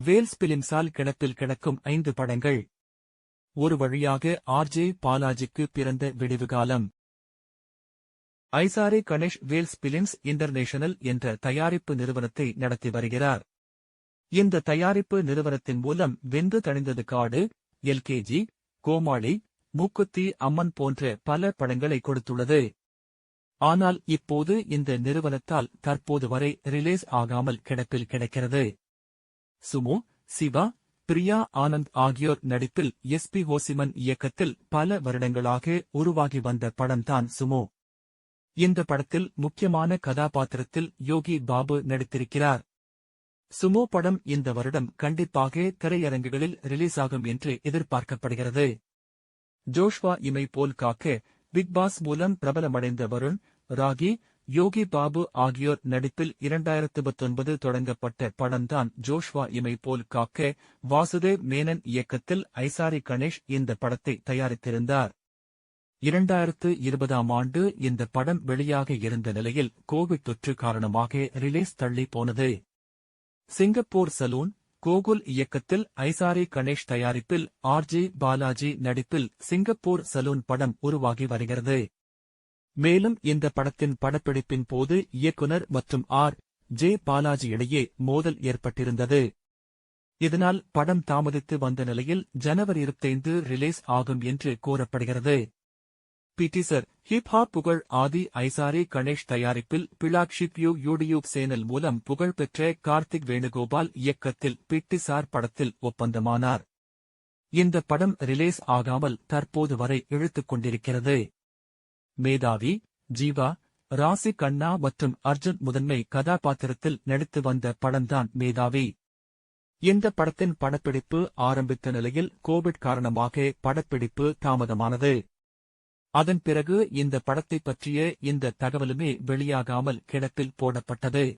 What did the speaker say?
Wales பிலிம்ஸால் கிடப்பில் கிடக்கும் ஐந்து படங்கள். ஒரு வழியாக ஆர்ஜே பாலாஜிக்கு பிறந்த விடிவுகாலம். ஐசாரே கணேஷ் வேல்ஸ் பிலிம்ஸ் இன்டர்நேஷனல் என்ற தயாரிப்பு நிறுவனத்தை நடத்தி வருகிறார். இந்த தயாரிப்பு நிறுவனத்தின் மூலம் வெந்து தணிந்தது காடு எல்கேஜி கோமாளி மூக்குத்தி அம்மன் போன்ற பல படங்களை கொடுத்துள்ளது. ஆனால் இப்போது இந்த நிறுவனத்தால் தற்போது வரை ரிலீஸ் ஆகாமல் கிடப்பில் கிடக்கிறது. சுமு சிவா பிரியா ஆனந்த் ஆகியோர் நடிப்பில் எஸ். பி. ஹோசிமன் இயக்கத்தில் பல வருடங்களாக உருவாகி வந்த படம்தான் சுமு. இந்த படத்தில் முக்கியமான கதாபாத்திரத்தில் யோகி பாபு நடித்திருக்கிறார். சுமோ படம் இந்த வருடம் கண்டிப்பாக திரையரங்குகளில் ரிலீஸ் ஆகும் என்று எதிர்பார்க்கப்படுகிறது. ஜோஷ்வா இமை போல் காக்க பிக் பாஸ் மூலம் பிரபலமடைந்த வருண் ராகி யோகி பாபு ஆகியோர் நடிப்பில் இரண்டாயிரத்து பத்தொன்பது தொடங்கப்பட்ட படம்தான் ஜோஷ்வா இமை போல் காக்க வாசுதேவ் மேனன் இயக்கத்தில் ஐசாரி கணேஷ் இந்த படத்தை தயாரித்திருந்தார். இரண்டாயிரத்து இருபதாம் ஆண்டு இந்த படம் வெளியாக இருந்த நிலையில் கோவிட் தொற்று காரணமாக ரிலீஸ் தள்ளி போனது. சிங்கப்பூர் சலூன் கோகுல் இயக்கத்தில் ஐசாரி கணேஷ் தயாரிப்பில் ஆர்ஜி பாலாஜி நடிப்பில் சிங்கப்பூர் சலூன் படம் உருவாகி வருகிறது. மேலும் இந்த படத்தின் படப்பிடிப்பின் போது இயக்குனர் மற்றும் ஆர். ஜே. பாலாஜி இடையே மோதல் ஏற்பட்டிருந்தது. இதனால் படம் தாமதித்து வந்த நிலையில் ஜனவரி இருபத்தைந்து ரிலீஸ் ஆகும் என்று கூறப்படுகிறது. பிடிசர் ஹிப்ஹாப் புகழ் ஆதி ஐசாரி கணேஷ் தயாரிப்பில் பிளாக்ஷிப் யூ யூடியூப் சேனல் மூலம் புகழ்பெற்ற கார்த்திக் வேணுகோபால் இயக்கத்தில் பிட்டிசார் படத்தில் ஒப்பந்தமானார். இந்த படம் ரிலீஸ் ஆகாமல் தற்போது வரை இழுத்துக் கொண்டிருக்கிறது. மேதாவி ஜீவா ராசி கண்ணா மற்றும் அர்ஜுன் முதன்மை கதாபாத்திரத்தில் நடித்து வந்த படம்தான் மேதாவி. இந்த படத்தின் படப்பிடிப்பு ஆரம்பித்த நிலையில் கோவிட் காரணமாக படப்பிடிப்பு தாமதமானது. அதன் பிறகு இந்த படத்தைப் பற்றிய இந்த தகவலுமே வெளியாகாமல் கிடப்பில் போடப்பட்டது.